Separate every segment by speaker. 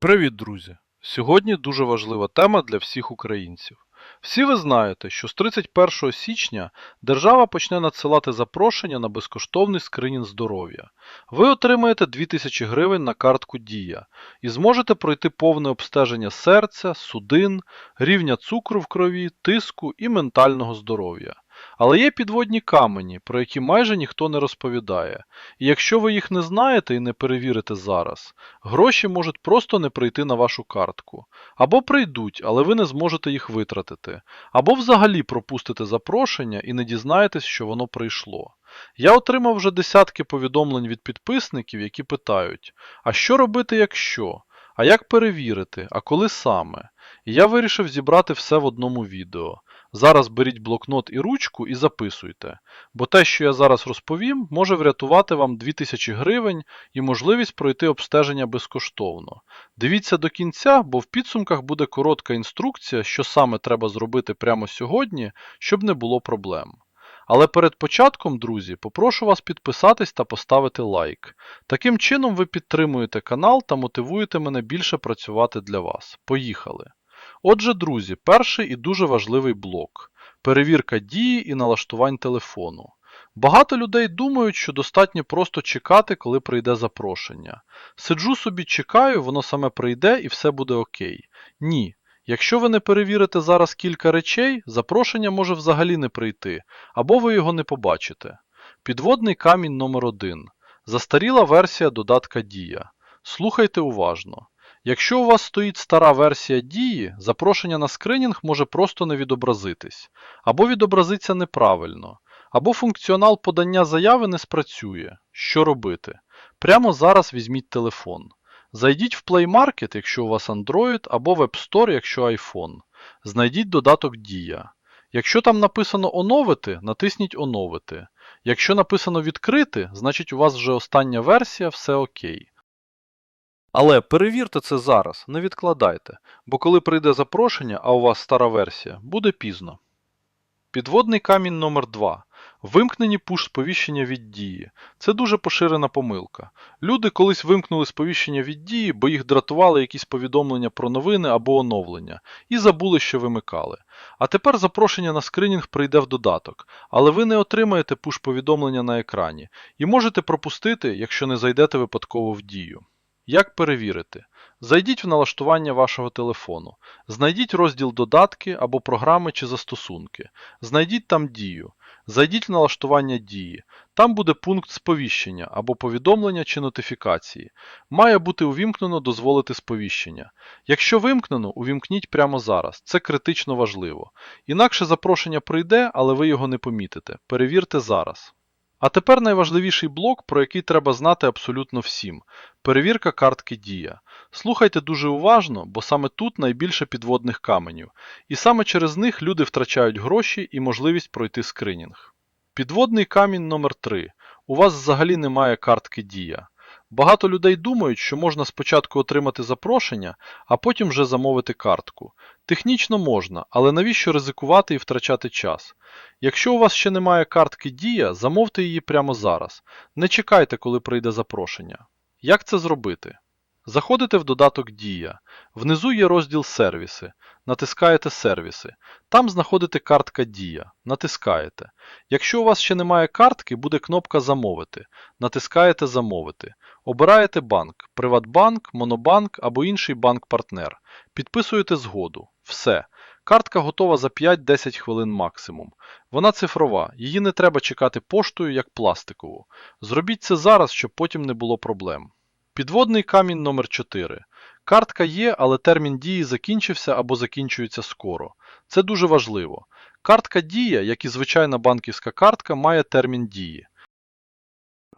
Speaker 1: Привіт, друзі! Сьогодні дуже важлива тема для всіх українців. Всі ви знаєте, що з 31 січня держава почне надсилати запрошення на безкоштовний скринінг здоров'я. Ви отримаєте 2000 гривень на картку Дія і зможете пройти повне обстеження серця, судин, рівня цукру в крові, тиску і ментального здоров'я. Але є підводні камені, про які майже ніхто не розповідає. І якщо ви їх не знаєте і не перевірите зараз, гроші можуть просто не прийти на вашу картку. Або прийдуть, але ви не зможете їх витратити. Або взагалі пропустите запрошення і не дізнаєтесь, що воно прийшло. Я отримав вже десятки повідомлень від підписників, які питають: а що робити, якщо? А як перевірити? А коли саме? І я вирішив зібрати все в одному відео. Зараз беріть блокнот і ручку і записуйте, бо те, що я зараз розповім, може врятувати вам 2000 гривень і можливість пройти обстеження безкоштовно. Дивіться до кінця, бо в підсумках буде коротка інструкція, що саме треба зробити прямо сьогодні, щоб не було проблем. Але перед початком, друзі, попрошу вас підписатись та поставити лайк. Таким чином ви підтримуєте канал та мотивуєте мене більше працювати для вас. Поїхали! Отже, друзі, перший і дуже важливий блок перевірка дії і налаштувань телефону. Багато людей думають, що достатньо просто чекати, коли прийде запрошення. Сиджу собі, чекаю, воно саме прийде і все буде окей. Ні. Якщо ви не перевірите зараз кілька речей, запрошення може взагалі не прийти, або ви його не побачите. Підводний камінь номер 1 Застаріла версія додатка Дія. Слухайте уважно. Якщо у вас стоїть стара версія дії, запрошення на скринінг може просто не відобразитись, або відобразиться неправильно, або функціонал подання заяви не спрацює. Що робити? Прямо зараз візьміть телефон. Зайдіть в Play Market, якщо у вас Android, або App Store, якщо iPhone. Знайдіть додаток Дія. Якщо там написано оновити, натисніть Оновити. Якщо написано відкрити, значить у вас вже остання версія, все окей. Але перевірте це зараз, не відкладайте, бо коли прийде запрошення, а у вас стара версія, буде пізно. Підводний камінь номер 2 Вимкнені пуш-сповіщення від дії. Це дуже поширена помилка. Люди колись вимкнули сповіщення від дії, бо їх дратували якісь повідомлення про новини або оновлення, і забули, що вимикали. А тепер запрошення на скринінг прийде в додаток, але ви не отримаєте пуш-повідомлення на екрані і можете пропустити, якщо не зайдете випадково в дію. Як перевірити? Зайдіть в налаштування вашого телефону. Знайдіть розділ Додатки або програми чи застосунки. Знайдіть там дію. Зайдіть в налаштування дії. Там буде пункт сповіщення або повідомлення чи нотифікації. Має бути увімкнено дозволити сповіщення. Якщо вимкнено, увімкніть прямо зараз. Це критично важливо. Інакше запрошення прийде, але ви його не помітите. Перевірте зараз. А тепер найважливіший блок, про який треба знати абсолютно всім перевірка картки Дія. Слухайте дуже уважно, бо саме тут найбільше підводних каменів, і саме через них люди втрачають гроші і можливість пройти скринінг. Підводний камінь номер 3 У вас взагалі немає картки Дія. Багато людей думають, що можна спочатку отримати запрошення, а потім вже замовити картку. Технічно можна, але навіщо ризикувати і втрачати час? Якщо у вас ще немає картки Дія, замовте її прямо зараз. Не чекайте, коли прийде запрошення. Як це зробити? Заходите в додаток Дія. Внизу є розділ Сервіси. Натискаєте Сервіси. Там знаходите картка Дія. Натискаєте. Якщо у вас ще немає картки, буде кнопка Замовити. Натискаєте Замовити. Обираєте банк Приватбанк, Монобанк або інший банк-партнер. Підписуєте згоду. Все. Картка готова за 5-10 хвилин максимум. Вона цифрова, її не треба чекати поштою, як пластикову. Зробіть це зараз, щоб потім не було проблем. Підводний камінь номер 4 Картка є, але термін дії закінчився або закінчується скоро. Це дуже важливо. Картка Дія, як і звичайна банківська картка, має термін дії.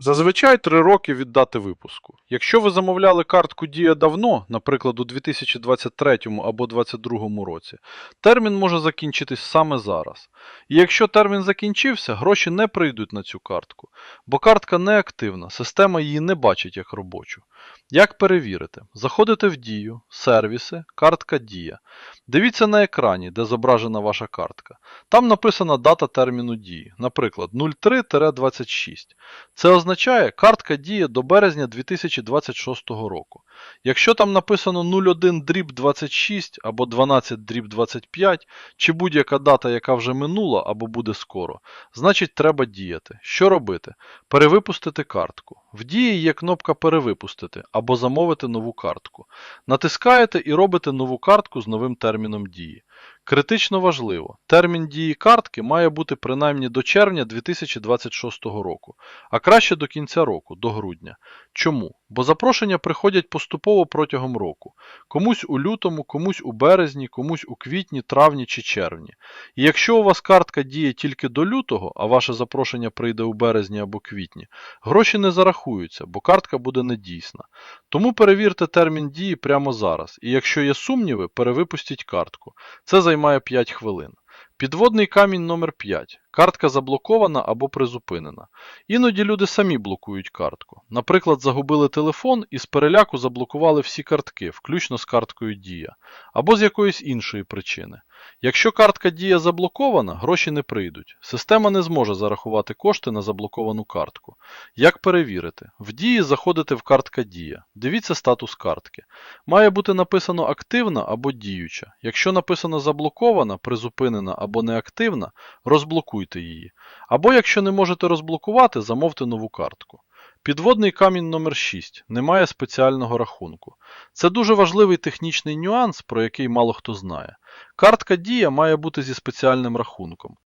Speaker 1: Зазвичай 3 роки від дати випуску. Якщо ви замовляли картку Дія давно, наприклад, у 2023 або 2022 році, термін може закінчитись саме зараз. І якщо термін закінчився, гроші не прийдуть на цю картку, бо картка не активна, система її не бачить як робочу. Як перевірити? Заходите в Дію, сервіси, картка Дія. Дивіться на екрані, де зображена ваша картка. Там написана дата терміну дії, наприклад, 03-26. Це означає, означає, картка діє до березня 2026 року. Якщо там написано 01 дріб 26 або 12 дріб 25, чи будь-яка дата, яка вже минула або буде скоро, значить треба діяти. Що робити? Перевипустити картку. В дії є кнопка Перевипустити або замовити нову картку. Натискаєте і робите нову картку з новим терміном дії. Критично важливо, термін дії картки має бути принаймні до червня 2026 року, а краще до кінця року, до грудня. Чому? Бо запрошення приходять поступово протягом року. Комусь у лютому, комусь у березні, комусь у квітні, травні чи червні. І якщо у вас картка діє тільки до лютого, а ваше запрошення прийде у березні або квітні, гроші не зарахуються, бо картка буде недійсна. Тому перевірте термін дії прямо зараз. І якщо є сумніви, перевипустіть картку. Це займає 5 хвилин. Підводний камінь номер 5. Картка заблокована або призупинена. Іноді люди самі блокують картку. Наприклад, загубили телефон і з переляку заблокували всі картки, включно з карткою Дія, або з якоїсь іншої причини. Якщо картка Дія заблокована, гроші не прийдуть. Система не зможе зарахувати кошти на заблоковану картку. Як перевірити? В дії заходите в картка Дія. Дивіться статус картки. Має бути написано активна або діюча. Якщо написано заблокована, призупинена або неактивна, розблокуйте її. Або якщо не можете розблокувати, замовте нову картку. Підводний камінь номер 6. Немає спеціального рахунку. Це дуже важливий технічний нюанс, про який мало хто знає. Картка Дія має бути зі спеціальним рахунком.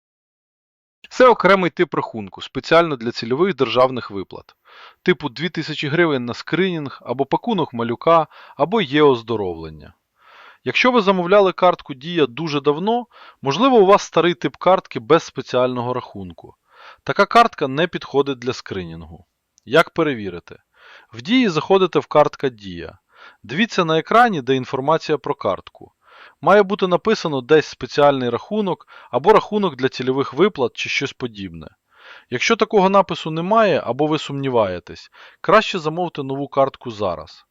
Speaker 1: Це окремий тип рахунку, спеціально для цільових державних виплат. Типу 2000 гривень на скринінг, або пакунок малюка, або є оздоровлення. Якщо ви замовляли картку Дія дуже давно, можливо у вас старий тип картки без спеціального рахунку. Така картка не підходить для скринінгу. Як перевірити? В дії заходите в картка Дія. Дивіться на екрані, де інформація про картку. Має бути написано десь спеціальний рахунок або рахунок для цільових виплат чи щось подібне. Якщо такого напису немає або ви сумніваєтесь, краще замовте нову картку зараз.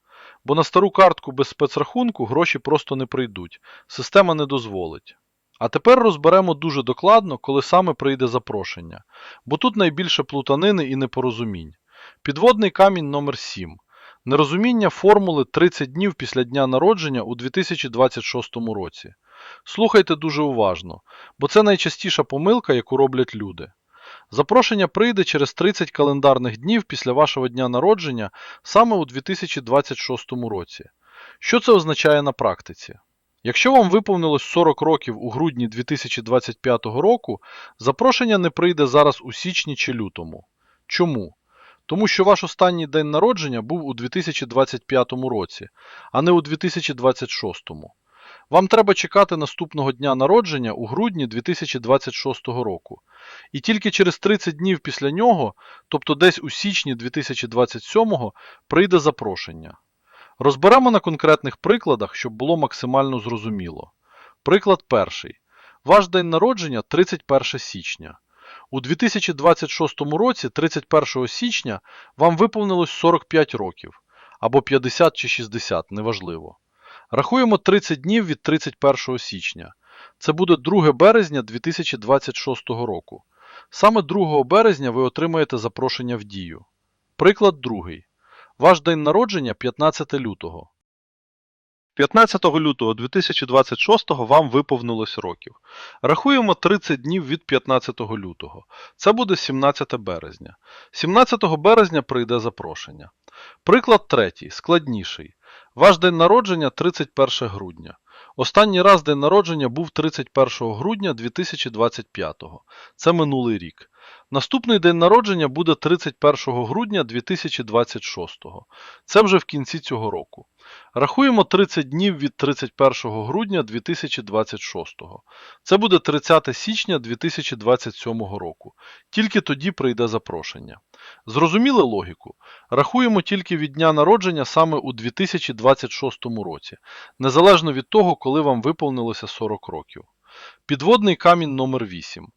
Speaker 1: Бо на стару картку без спецрахунку гроші просто не прийдуть, система не дозволить. А тепер розберемо дуже докладно, коли саме прийде запрошення, бо тут найбільше плутанини і непорозумінь. Підводний камінь номер 7. Нерозуміння формули 30 днів після дня народження у 2026 році. Слухайте дуже уважно, бо це найчастіша помилка, яку роблять люди. Запрошення прийде через 30 календарних днів після вашого дня народження саме у 2026 році. Що це означає на практиці? Якщо вам виповнилось 40 років у грудні 2025 року, запрошення не прийде зараз у січні чи лютому. Чому? Тому що ваш останній день народження був у 2025 році, а не у 2026. Вам треба чекати наступного дня народження у грудні 2026 року. І тільки через 30 днів після нього, тобто десь у січні 2027, прийде запрошення. Розберемо на конкретних прикладах, щоб було максимально зрозуміло. Приклад перший. Ваш день народження 31 січня. У 2026 році, 31 січня, вам виповнилось 45 років, або 50 чи 60, неважливо. Рахуємо 30 днів від 31 січня. Це буде 2 березня 2026 року. Саме 2 березня ви отримаєте запрошення в дію. Приклад другий. Ваш день народження 15 лютого. 15 лютого 2026 вам виповнилось років. Рахуємо 30 днів від 15 лютого. Це буде 17 березня. 17 березня прийде запрошення. Приклад третій, складніший. Ваш день народження 31 грудня. Останній раз день народження був 31 грудня 2025. Це минулий рік. Наступний день народження буде 31 грудня 2026. Це вже в кінці цього року. Рахуємо 30 днів від 31 грудня 2026. Це буде 30 січня 2027 року. Тільки тоді прийде запрошення. Зрозуміли логіку? Рахуємо тільки від дня народження саме у 2026 році, незалежно від того, коли вам виповнилося 40 років. Підводний камінь номер 8.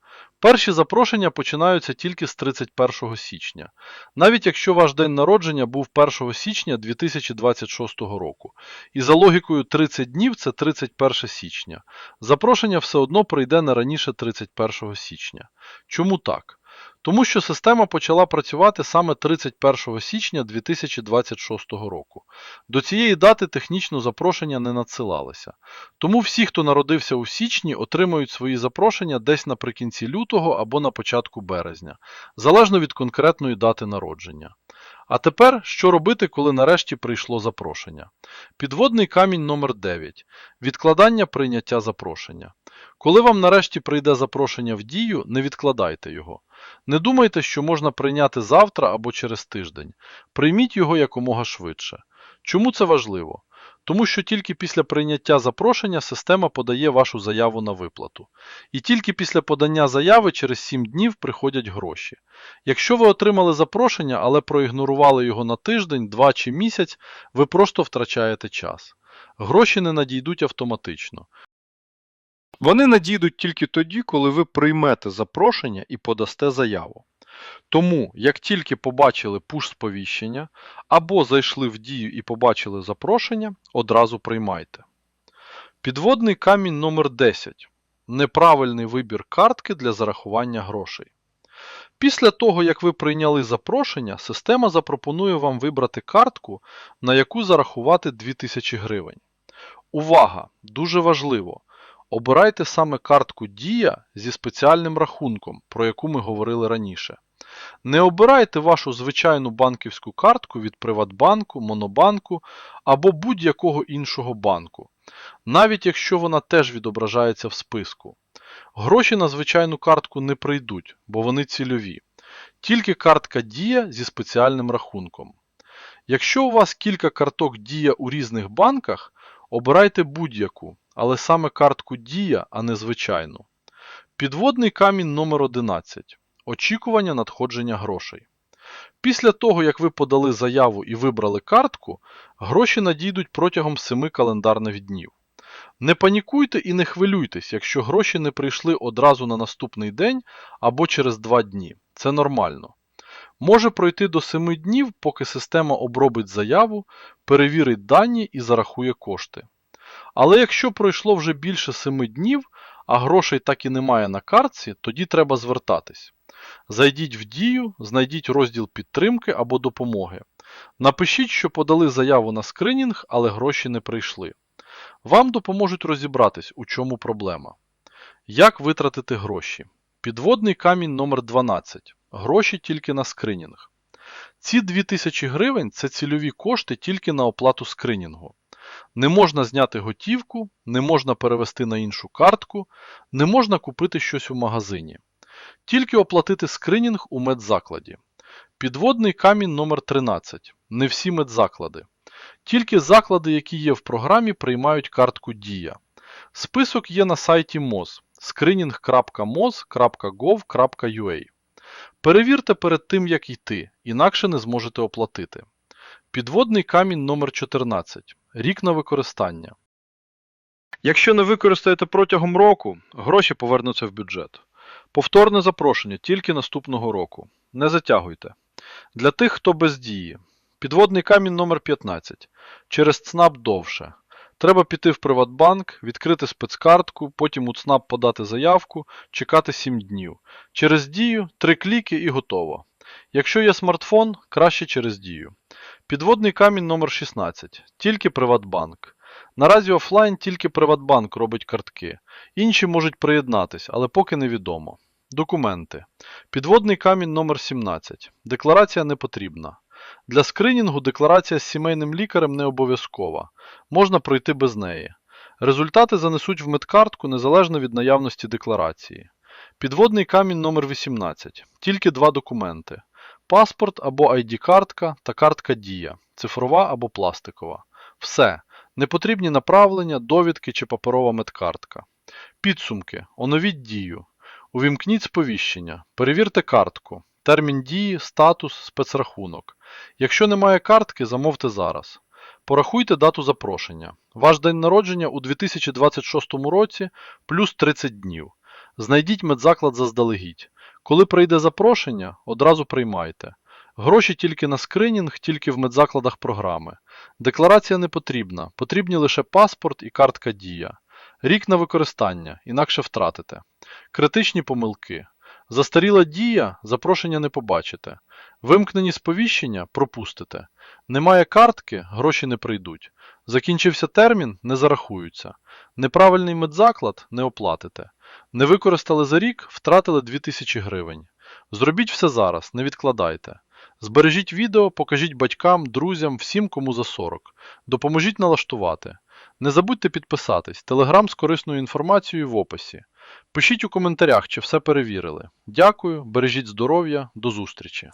Speaker 1: Перші запрошення починаються тільки з 31 січня, навіть якщо ваш день народження був 1 січня 2026 року. І за логікою 30 днів це 31 січня. Запрошення все одно прийде не раніше 31 січня. Чому так? Тому що система почала працювати саме 31 січня 2026 року. До цієї дати технічно запрошення не надсилалися. Тому всі, хто народився у січні, отримають свої запрошення десь наприкінці лютого або на початку березня, залежно від конкретної дати народження. А тепер, що робити, коли нарешті прийшло запрошення? Підводний камінь номер 9. Відкладання прийняття запрошення. Коли вам нарешті прийде запрошення в дію, не відкладайте його. Не думайте, що можна прийняти завтра або через тиждень. Прийміть його якомога швидше. Чому це важливо? Тому що тільки після прийняття запрошення система подає вашу заяву на виплату. І тільки після подання заяви через 7 днів приходять гроші. Якщо ви отримали запрошення, але проігнорували його на тиждень, два чи місяць, ви просто втрачаєте час. Гроші не надійдуть автоматично. Вони надійдуть тільки тоді, коли ви приймете запрошення і подасте заяву. Тому, як тільки побачили пуш-сповіщення або зайшли в дію і побачили запрошення, одразу приймайте. Підводний камінь номер 10. Неправильний вибір картки для зарахування грошей. Після того, як ви прийняли запрошення, система запропонує вам вибрати картку, на яку зарахувати 2000 гривень. Увага! Дуже важливо! Обирайте саме картку Дія зі спеціальним рахунком, про яку ми говорили раніше. Не обирайте вашу звичайну банківську картку від Приватбанку, Монобанку або будь-якого іншого банку, навіть якщо вона теж відображається в списку. Гроші на звичайну картку не прийдуть, бо вони цільові. Тільки картка Дія зі спеціальним рахунком. Якщо у вас кілька карток Дія у різних банках, обирайте будь-яку, але саме картку Дія, а не звичайну. Підводний камінь номер 11. Очікування надходження грошей. Після того, як ви подали заяву і вибрали картку, гроші надійдуть протягом 7 календарних днів. Не панікуйте і не хвилюйтесь, якщо гроші не прийшли одразу на наступний день або через 2 дні. Це нормально. Може пройти до 7 днів, поки система обробить заяву, перевірить дані і зарахує кошти. Але якщо пройшло вже більше 7 днів, а грошей так і немає на картці, тоді треба звертатись. Зайдіть в дію, знайдіть розділ підтримки або допомоги. Напишіть, що подали заяву на скринінг, але гроші не прийшли. Вам допоможуть розібратись, у чому проблема. Як витратити гроші? Підводний камінь номер 12. Гроші тільки на скринінг. Ці 2000 гривень це цільові кошти тільки на оплату скринінгу. Не можна зняти готівку, не можна перевести на іншу картку, не можна купити щось у магазині. Тільки оплатити скринінг у медзакладі. Підводний камінь номер 13. Не всі медзаклади. Тільки заклади, які є в програмі, приймають картку Дія. Список є на сайті МОЗ screening.moz.gov.ua. Перевірте перед тим, як йти, інакше не зможете оплатити. Підводний камінь номер 14. Рік на використання. Якщо не використаєте протягом року, гроші повернуться в бюджет. Повторне запрошення тільки наступного року. Не затягуйте. Для тих, хто без дії. Підводний камінь номер 15. Через ЦНАП довше. Треба піти в Приватбанк, відкрити спецкартку, потім у ЦНАП подати заявку, чекати 7 днів. Через дію 3 кліки і готово. Якщо є смартфон, краще через дію. Підводний камінь номер 16. Тільки Приватбанк. Наразі офлайн тільки Приватбанк робить картки. Інші можуть приєднатись, але поки невідомо. Документи. Підводний камінь номер 17. Декларація не потрібна. Для скринінгу декларація з сімейним лікарем не обов'язкова. Можна пройти без неї. Результати занесуть в медкартку незалежно від наявності декларації. Підводний камінь номер 18. Тільки два документи. Паспорт або ID-картка та картка Дія, цифрова або пластикова. Все. Не потрібні направлення, довідки чи паперова медкартка. Підсумки. Оновіть дію. Увімкніть сповіщення. Перевірте картку. Термін дії, статус, спецрахунок. Якщо немає картки, замовте зараз. Порахуйте дату запрошення. Ваш день народження у 2026 році плюс 30 днів. Знайдіть медзаклад заздалегідь. Коли прийде запрошення, одразу приймайте. Гроші тільки на скринінг, тільки в медзакладах програми. Декларація не потрібна, потрібні лише паспорт і картка Дія. Рік на використання, інакше втратите. Критичні помилки. Застаріла дія, запрошення не побачите. Вимкнені сповіщення пропустите. Немає картки, гроші не прийдуть. Закінчився термін, не зарахуються. Неправильний медзаклад не оплатите. Не використали за рік, втратили 2000 гривень. Зробіть все зараз, не відкладайте. Збережіть відео, покажіть батькам, друзям, всім, кому за 40. Допоможіть налаштувати. Не забудьте підписатись. Телеграм з корисною інформацією в описі. Пишіть у коментарях, чи все перевірили. Дякую, бережіть здоров'я, до зустрічі.